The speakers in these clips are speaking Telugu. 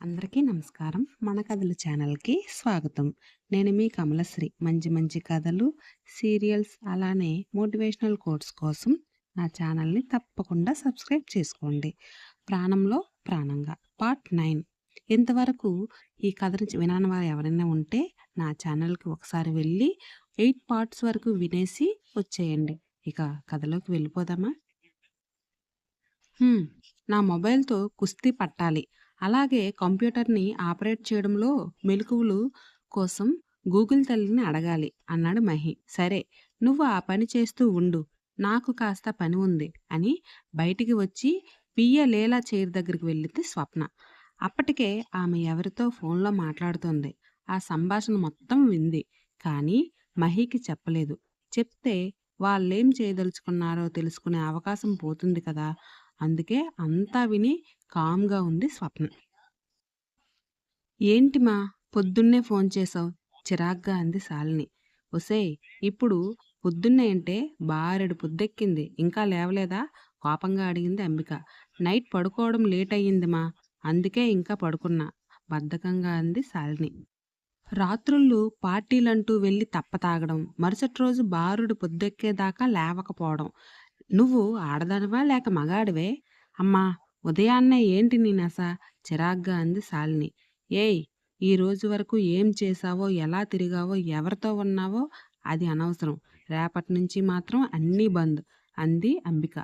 అందరికీ నమస్కారం. మన కథల ఛానల్కి స్వాగతం. నేను మీ కమలశ్రీ. మంచి మంచి కథలు సీరియల్స్ అలానే మోటివేషనల్ కోర్స్ కోసం నా ఛానల్ని తప్పకుండా సబ్స్క్రైబ్ చేసుకోండి. ప్రాణంలో ప్రాణంగా. Part nine. ఇంతవరకు ఈ కథను వినని వారు ఎవరైనా ఉంటే నా ఛానల్కి ఒకసారి వెళ్ళి ఎయిట్ పార్ట్స్ వరకు వినేసి వచ్చేయండి. ఇక కథలోకి వెళ్ళిపోదామా? నా మొబైల్తో కుస్తీ పట్టాలి. అలాగే కంప్యూటర్ని ఆపరేట్ చేయడంలో మెలకువలు కోసం గూగుల్ తల్లిని అడగాలి అన్నాడు మహి. సరే నువ్వు ఆ పని చేస్తూ ఉండు నాకు కాస్త పని ఉంది అని బయటికి వచ్చి పియ్య లేలా చైర్ దగ్గరికి వెళ్ళింది స్వప్న. అప్పటికే ఆమె ఎవరితో ఫోన్లో మాట్లాడుతోంది. ఆ సంభాషణ మొత్తం వింది కానీ మహికి చెప్పలేదు. చెప్తే వాళ్ళేం చేయదలుచుకున్నారో తెలుసుకునే అవకాశం పోతుంది కదా అందుకే అంతా విని కామ్గా ఉంది స్వప్న. ఏంటి మా పొద్దున్నే ఫోన్ చేసావు? చిరాగ్గా అంది శాలిని. ఒసేయ్ ఇప్పుడు పొద్దున్నే అంటే బారెడు పొద్దెక్కింది. ఇంకా లేవలేదా? కోపంగా అడిగింది అంబిక. నైట్ పడుకోవడం లేట్ అయ్యింది మా అందుకే ఇంకా పడుకున్నా బద్ధకంగా అంది శాలిని. రాత్రుళ్ళు పార్టీలంటూ వెళ్ళి తప్ప తాగడం మరుసటి రోజు బారుడు పొద్దెక్కేదాకా లేవకపోవడం నువ్వు ఆడదానివా లేక మగాడివే? అమ్మా ఉదయాన్నే ఏంటి నీ నస చిరాగ్గా అంది శాలిని. ఏయ్ ఈ రోజు వరకు ఏం చేశావో ఎలా తిరిగావో ఎవరితో ఉన్నావో అది అనవసరం. రేపటి నుంచి మాత్రం అన్నీ బంద్ అంది అంబిక.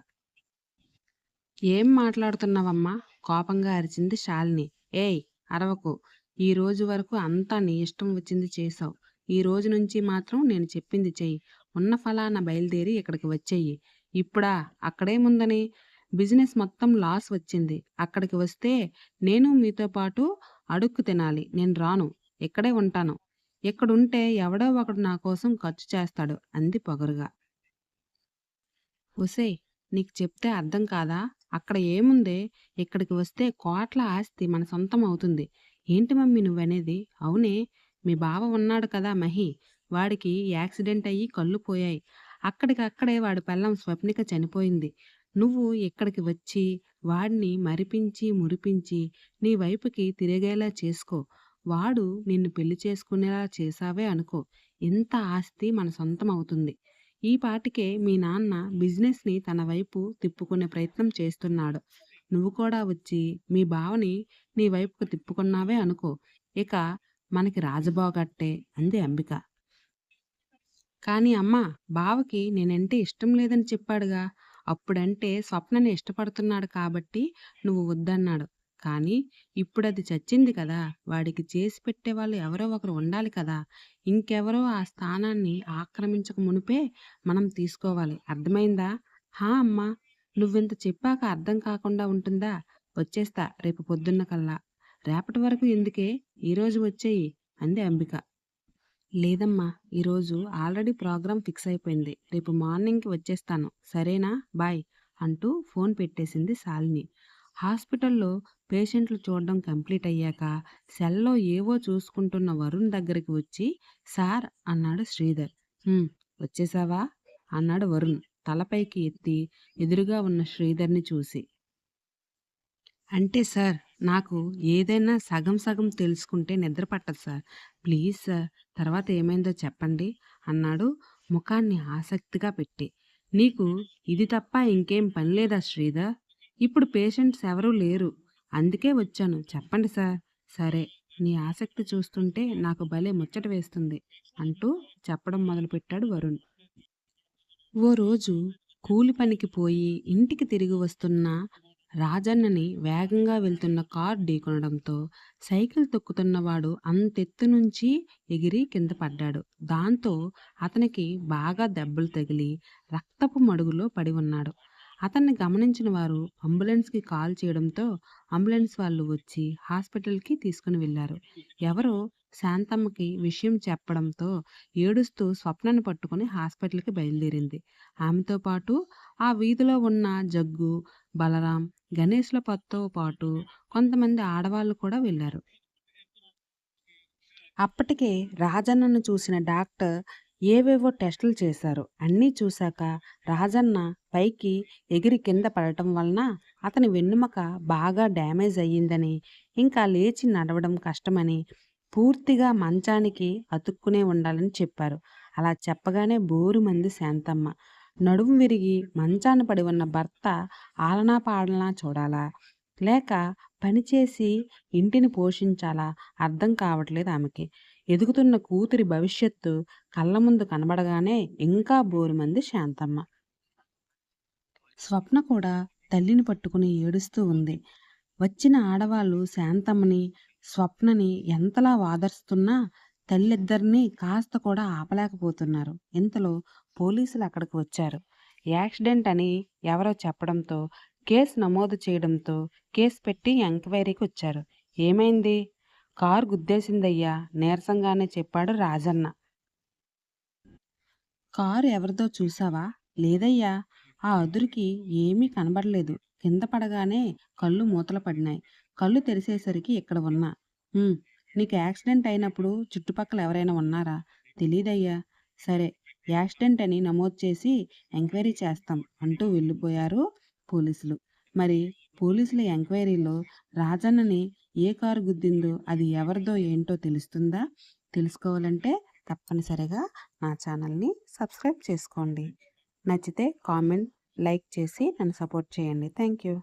ఏం మాట్లాడుతున్నావమ్మా? కోపంగా అరిచింది శాలిని. ఏయ్ అరవకు. ఈ రోజు వరకు అంతా నీ ఇష్టం వచ్చింది చేసావు ఈ రోజు నుంచి మాత్రం నేను చెప్పింది చెయ్యి. ఉన్న ఫలానా బయలుదేరి ఇక్కడికి వచ్చేయి. ఇప్పుడా? అక్కడేముందని బిజినెస్ మొత్తం లాస్ వచ్చింది. అక్కడికి వస్తే నేను మీతో పాటు అడుక్కు తినాలి. నేను రాను. ఇక్కడే ఉంటాను. ఇక్కడుంటే ఎవడో ఒకడు నా కోసం ఖర్చు చేస్తాడు అంది పొగరుగా. ఒసే నీకు చెప్తే అర్థం కాదా? అక్కడ ఏముందే? ఇక్కడికి వస్తే కోట్ల ఆస్తి మన సొంతం అవుతుంది. ఏంటి మమ్మీ నువ్వనేది? అవునే. మీ బావ ఉన్నాడు కదా మహి. వాడికి యాక్సిడెంట్ అయ్యి కళ్ళు పోయాయి. అక్కడికక్కడే వాడి పెళ్ళం స్వప్నిక చనిపోయింది. నువ్వు ఇక్కడికి వచ్చి వాడిని మరిపించి మురిపించి నీ వైపుకి తిరిగేలా చేసుకో. వాడు నిన్ను పెళ్ళి చేసుకునేలా చేసావే అనుకో. ఎంత ఆస్తి మన సొంతం అవుతుంది. ఈ పాటికే మీ నాన్న బిజినెస్ని తన వైపు తిప్పుకునే ప్రయత్నం చేస్తున్నాడు. నువ్వు కూడా వచ్చి మీ బావని నీ వైపుకు తిప్పుకున్నావే అనుకో. ఇక మనకి రాజబాగట్టే అంది అంబిక. కానీ అమ్మ బావకి నేనంటే ఇష్టం లేదని చెప్పాడుగా. అప్పుడంటే స్వప్నని ఇష్టపడుతున్నాడు కాబట్టి నువ్వు వద్దన్నాడు. కానీ ఇప్పుడు అది చచ్చింది కదా వాడికి చేసి పెట్టే వాళ్ళు ఎవరో ఒకరు ఉండాలి కదా. ఇంకెవరో ఆ స్థానాన్ని ఆక్రమించక మునిపే మనం తీసుకోవాలి. అర్థమైందా? హా అమ్మా నువ్వింత చెప్పాక అర్థం కాకుండా ఉంటుందా? వచ్చేస్తా రేపు పొద్దున్న కల్లా. రేపటి వరకు ఎందుకే? ఈరోజు వచ్చేయి అంది అంబిక. లేదమ్మా ఈరోజు ఆల్రెడీ ప్రోగ్రామ్ ఫిక్స్ అయిపోయింది. రేపు మార్నింగ్కి వచ్చేస్తాను. సరేనా? బాయ్ అంటూ ఫోన్ పెట్టేసింది శాలిని. హాస్పిటల్లో పేషెంట్లు చూడడం కంప్లీట్ అయ్యాక సెల్లో ఏవో చూసుకుంటున్న వరుణ్ దగ్గరికి వచ్చి సార్ అన్నాడు శ్రీధర్. వచ్చేసావా? అన్నాడు వరుణ్ తలపైకి ఎత్తి ఎదురుగా ఉన్న శ్రీధర్ని చూసి. అంటే సార్ నాకు ఏదైనా సగం సగం తెలుసుకుంటే నిద్ర పట్టదు సార్. ప్లీజ్ సార్ తర్వాత ఏమైందో చెప్పండి అన్నాడు ముఖాన్ని ఆసక్తిగా పెట్టి. నీకు ఇది తప్ప ఇంకేం పని లేదా శ్రీధర్? ఇప్పుడు పేషెంట్స్ ఎవరూ లేరు అందుకే వచ్చాను. చెప్పండి సార్. సరే నీ ఆసక్తి చూస్తుంటే నాకు భలే ముచ్చట వేస్తుంది అంటూ చెప్పడం మొదలుపెట్టాడు వరుణ్. ఓ రోజు కూలి పనికి పోయి ఇంటికి తిరిగి వస్తున్న రాజన్నని వేగంగా వెళ్తున్న కార్ ఢీకొనడంతో సైకిల్ తొక్కుతున్నవాడు అంతెత్తు నుంచి ఎగిరి కింద పడ్డాడు. దాంతో అతనికి బాగా దెబ్బలు తగిలి రక్తపు మడుగులో పడి ఉన్నాడు. అతన్ని గమనించిన వారు అంబులెన్స్కి కాల్ చేయడంతో అంబులెన్స్ వాళ్ళు వచ్చి హాస్పిటల్కి తీసుకుని వెళ్ళారు. ఎవరో శాంతమ్మకి విషయం చెప్పడంతో ఏడుస్తూ స్వప్నను పట్టుకుని హాస్పిటల్కి బయలుదేరింది. ఆమెతో పాటు ఆ వీధిలో ఉన్న జగ్గు బలరాం గణేష్ల పత్తో పాటు కొంతమంది ఆడవాళ్ళు కూడా వెళ్ళారు. అప్పటికే రాజన్నను చూసిన డాక్టర్ ఏవేవో టెస్టులు చేశారు. అన్నీ చూశాక రాజన్న పైకి ఎగిరి కింద పడటం వలన అతని వెన్నుమక బాగా డ్యామేజ్ అయ్యిందని ఇంకా లేచి నడవడం కష్టమని పూర్తిగా మంచానికి అతుక్కునే ఉండాలని చెప్పారు. అలా చెప్పగానే బోరుమంది శాంతమ్మ. నడుము విరిగి మంచాన పడి ఉన్న భర్త ఆలనా పాలనా చూడాలా? లేక పనిచేసి ఇంటిని పోషించాలా? అర్థం కావట్లేదు ఆమెకి. ఎదుగుతున్న కూతురి భవిష్యత్తు కళ్ళ ముందు కనబడగానే ఇంకా బోరుమంది శాంతమ్మ. స్వప్న కూడా తల్లిని పట్టుకుని ఏడుస్తూ ఉంది. వచ్చిన ఆడవాళ్ళు శాంతమ్మని స్వప్నని ఎంతలా వాదరుస్తున్నా తల్లిద్దరినీ కాస్త కూడా ఆపలేకపోతున్నారు. ఇంతలో పోలీసులు అక్కడికి వచ్చారు. యాక్సిడెంట్ అని ఎవరో చెప్పడంతో కేసు నమోదు చేయడంతో కేసు పెట్టి ఎంక్వైరీకి వచ్చారు. ఏమైంది? కారు గుద్దేసిందయ్యా నీరసంగానే చెప్పాడు రాజన్న. కారు ఎవరిదో చూసావా? లేదయ్యా. ఆ అదురికి ఏమీ కనబడలేదు. కింద పడగానే కళ్ళు మూతలు పడినాయి. కళ్ళు తెరిసేసరికి ఇక్కడ ఉన్నా. నీకు యాక్సిడెంట్ అయినప్పుడు చుట్టుపక్కల ఎవరైనా ఉన్నారా? తెలీదయ్యా. సరే యాక్సిడెంట్ అని నమోదు చేసి ఎంక్వైరీ చేస్తాం అంటూ వెళ్ళిపోయారు పోలీసులు. మరి పోలీసుల ఎంక్వైరీలో రాజన్నని ఏ కారు గుద్దిందో అది ఎవరిదో ఏంటో తెలుస్తుందా? తెలుసుకోవాలంటే తప్పనిసరిగా నా ఛానల్ని సబ్స్క్రైబ్ చేసుకోండి. నచ్చితే కామెంట్ లైక్ చేసి నన్ను సపోర్ట్ చేయండి. Thank you